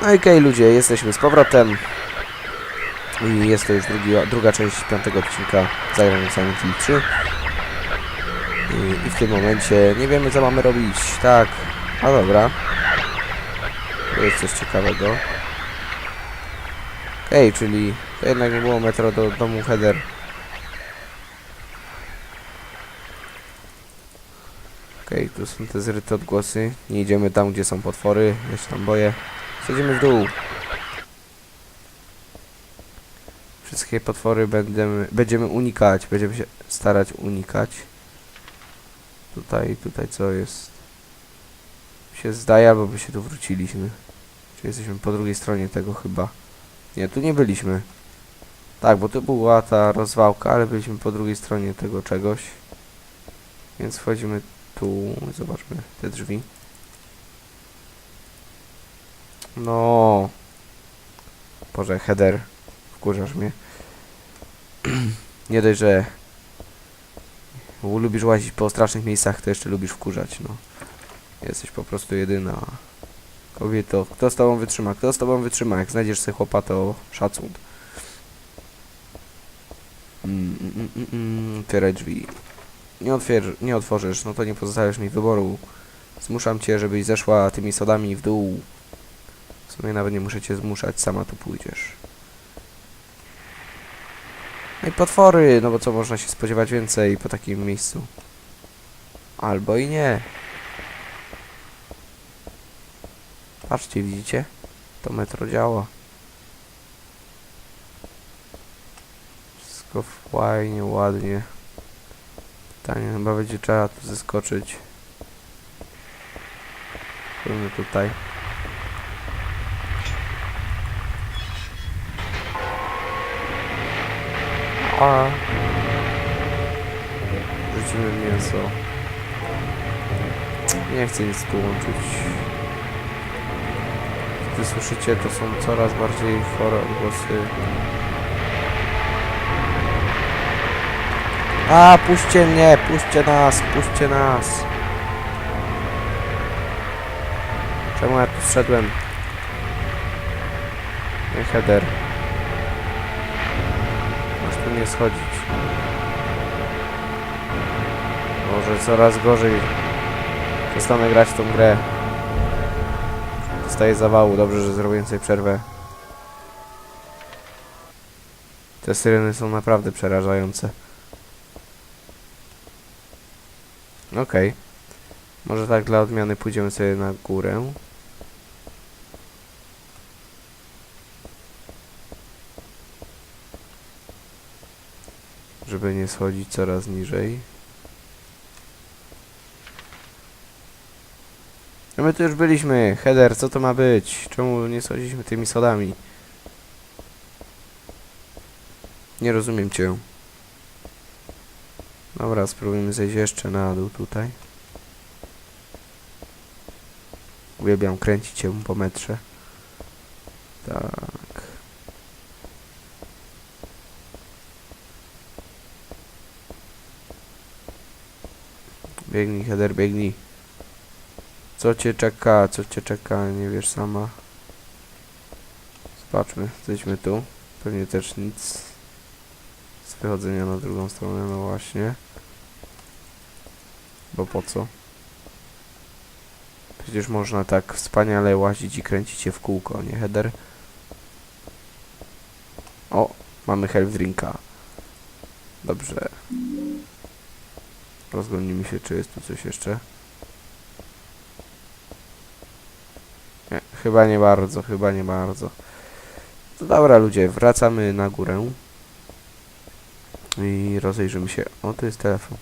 No okej ludzie, jesteśmy z powrotem. I jest to już drugi, druga część piątego odcinka Zagrania Silent Hill 3. I, I w tym momencie nie wiemy co mamy robić. Tak, a dobra. To jest coś ciekawego. Okej, czyli to jednak nie było metro do domu Heather. Okej, tu są te zryte odgłosy. Nie idziemy tam, gdzie są potwory. Ja się tam boję. Schodzimy w dół. Wszystkie potwory będziemy, będziemy unikać. Będziemy się starać unikać. Tutaj, tutaj co jest? Się zdaje, albo by się tu wróciliśmy. Czy jesteśmy po drugiej stronie tego chyba? Nie, tu nie byliśmy. Tak, bo tu była ta rozwałka, ale byliśmy po drugiej stronie tego czegoś. Więc wchodzimy tu. Zobaczmy te drzwi. No. Boże, header. Wkurzasz mnie. Nie dość, że lubisz łazić po strasznych miejscach, to jeszcze lubisz wkurzać, no. Jesteś po prostu jedyna. Kobieto, kto z tobą wytrzyma? Kto z tobą wytrzyma? Jak znajdziesz sobie chłopa, to szacun. Mm, mm, mm, mm, mm, otwieraj drzwi. Nie, otwier nie otworzysz, no to nie pozostawiasz mi wyboru. Zmuszam cię, żebyś zeszła tymi sodami w dół. W sumie nawet nie muszę cię zmuszać, sama tu pójdziesz. No i potwory, no bo co można się spodziewać więcej po takim miejscu? Albo i nie. Patrzcie, widzicie? To metro działa. Wszystko fajnie, ładnie. Pytanie, chyba będzie trzeba tu zeskoczyć. Spróbujmy tutaj. A. Rzucimy mięso. Nie chcę nic tu łączyć. Gdy słyszycie, to są coraz bardziej chore odgłosy. A, puśćcie mnie, puśćcie nas, puśćcie nas. Czemu ja tu wszedłem? Nie, header. Tu nie schodzić. Może coraz gorzej. Przestanę grać w tą grę. Dostaję zawału. Dobrze, że zrobiłem sobie przerwę. Te syreny są naprawdę przerażające. Okej. Może tak dla odmiany pójdziemy sobie na górę. Żeby nie schodzić coraz niżej. No my tu już byliśmy. Header, co to ma być? Czemu nie schodziliśmy tymi sodami? Nie rozumiem cię. Dobra, spróbujmy zejść jeszcze na dół tutaj. Uwielbiam kręcić się po metrze. Tak. Biegnij, header, biegnij. Co cię czeka, co cię czeka, nie wiesz sama. Zobaczmy, jesteśmy tu. Pewnie też nic z wychodzenia na drugą stronę, no właśnie. Bo po co? Przecież można tak wspaniale łazić i kręcić się w kółko, nie header? O, mamy health drinka. Dobrze. Rozglądnijmy się, czy jest tu coś jeszcze. Nie, chyba nie bardzo, chyba nie bardzo. Dobra ludzie, wracamy na górę. I rozejrzymy się. O, to jest telefon.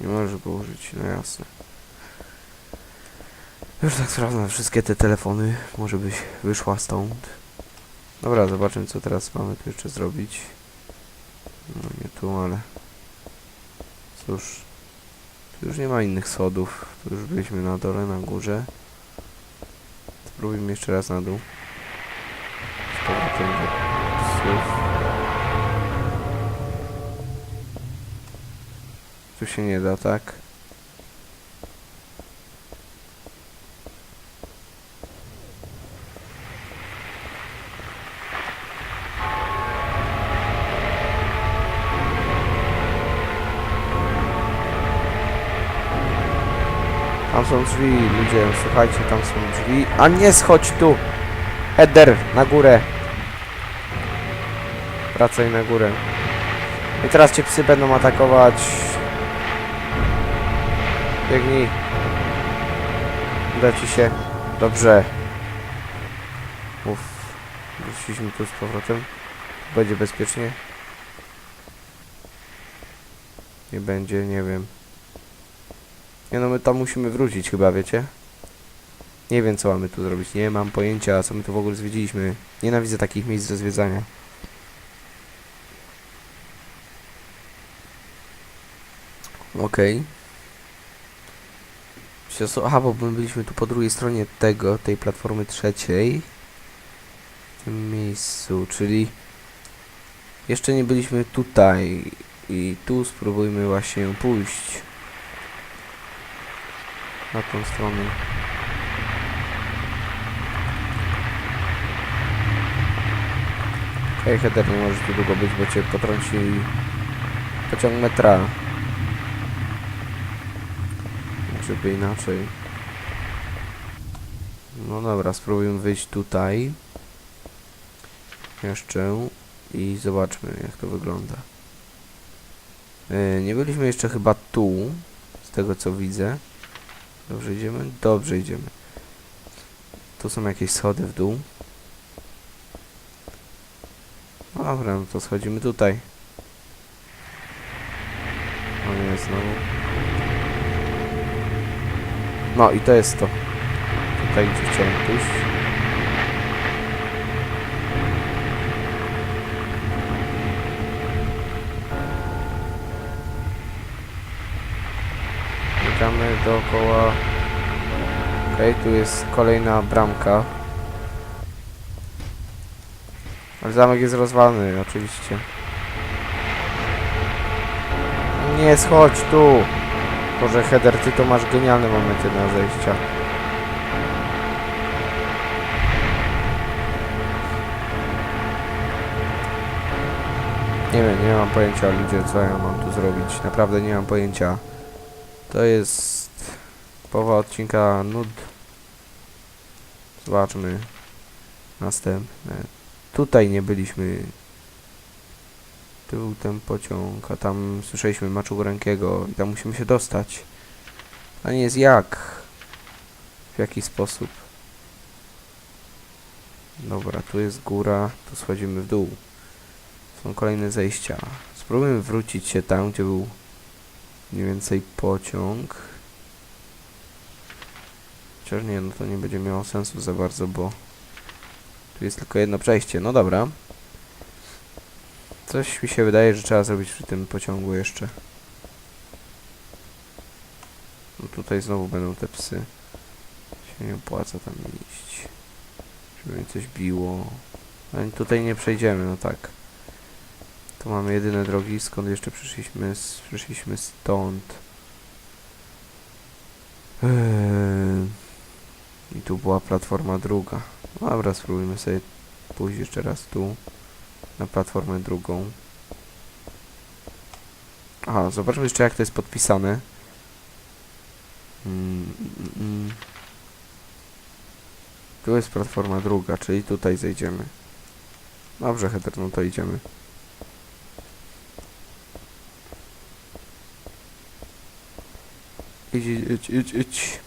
Nie możesz go użyć, no jasne. Już tak sprawdzam wszystkie te telefony. Może byś wyszła stąd. Dobra, zobaczymy co teraz mamy tu jeszcze zrobić. No nie tu, ale... Cóż... Tu już nie ma innych schodów. Tu już byliśmy na dole, na górze. Spróbujmy jeszcze raz na dół. Z powrotem do psów. Tu się nie da, tak? Tam są drzwi, ludzie, słuchajcie, tam są drzwi. A nie schodź tu! Header, na górę. Wracaj na górę. I teraz cię psy będą atakować. Biegnij. Uda ci się. Dobrze. Uff. Wróciliśmy tu z powrotem. Będzie bezpiecznie. Nie będzie, nie wiem. Nie no, my tam musimy wrócić chyba, wiecie? Nie wiem, co mamy tu zrobić. Nie mam pojęcia, co my tu w ogóle zwiedziliśmy. Nienawidzę takich miejsc do zwiedzania. Okej. Okay. Aha, bo my byliśmy tu po drugiej stronie tego, tej platformy trzeciej. W tym miejscu, czyli... Jeszcze nie byliśmy tutaj. I tu spróbujmy właśnie pójść. Na tą stronę. Hej, Heather, nie możesz tu długo być, bo cię potrąci pociąg metra. Żeby inaczej. No dobra, spróbujmy wyjść tutaj. Jeszcze. I zobaczmy, jak to wygląda. Yy, nie byliśmy jeszcze chyba tu, z tego co widzę. Dobrze idziemy? Dobrze idziemy. Tu są jakieś schody w dół. No dobra, no to schodzimy tutaj. O nie, znowu. No i to jest to. Tutaj gdzie chciałem pójść. Dookoła. Okej, tu jest kolejna bramka. Ale zamek jest rozwalony, oczywiście. Nie schodź tu! Boże, Header, ty to masz genialne momenty na zejścia. Nie wiem, nie mam pojęcia ludzie, co ja mam tu zrobić. Naprawdę nie mam pojęcia. To jest połowa odcinka nud. Zobaczmy. Następne. Tutaj nie byliśmy. Tu był ten pociąg, a tam słyszeliśmy maczu rękiego i tam musimy się dostać. A nie jest jak. W jaki sposób. Dobra, tu jest góra, tu schodzimy w dół. Są kolejne zejścia. Spróbujmy wrócić się tam, gdzie był mniej więcej pociąg. Chociaż nie, no to nie będzie miało sensu za bardzo, bo tu jest tylko jedno przejście. No dobra. Coś mi się wydaje, że trzeba zrobić przy tym pociągu jeszcze. No tutaj znowu będą te psy. Się nie opłaca tam iść. Żeby mi coś biło. Ale tutaj nie przejdziemy, no tak. Tu mamy jedyne drogi, skąd jeszcze przyszliśmy, z, przyszliśmy stąd. Eee, I tu była platforma druga. Dobra, spróbujmy sobie pójść jeszcze raz tu. Na platformę drugą. Aha, zobaczmy jeszcze jak to jest podpisane. Mm, mm, mm. Tu jest platforma druga, czyli tutaj zejdziemy. Dobrze, Heather, no to idziemy. Idź, idź, idź, idź.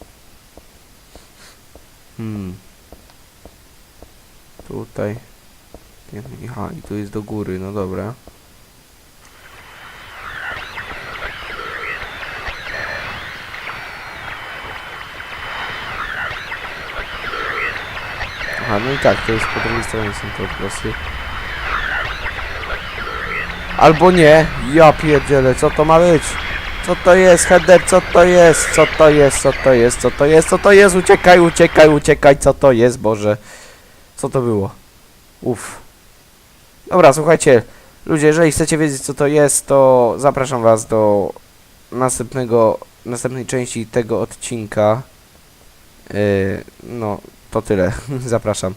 Hmm. Tutaj. Aha, i tu jest do góry, no dobra. Aha, no i tak, to jest po drugiej stronie są te odgłosy. Albo nie, ja pierdzielę, co to ma być? Co to jest, header, co to jest, co to jest, co to jest, co to jest, co to jest, uciekaj, uciekaj, uciekaj, co to jest, Boże. Co to było? Uff. Dobra, słuchajcie, ludzie, jeżeli chcecie wiedzieć, co to jest, to zapraszam was do następnego, następnej części tego odcinka. Yy, no, to tyle, zapraszam.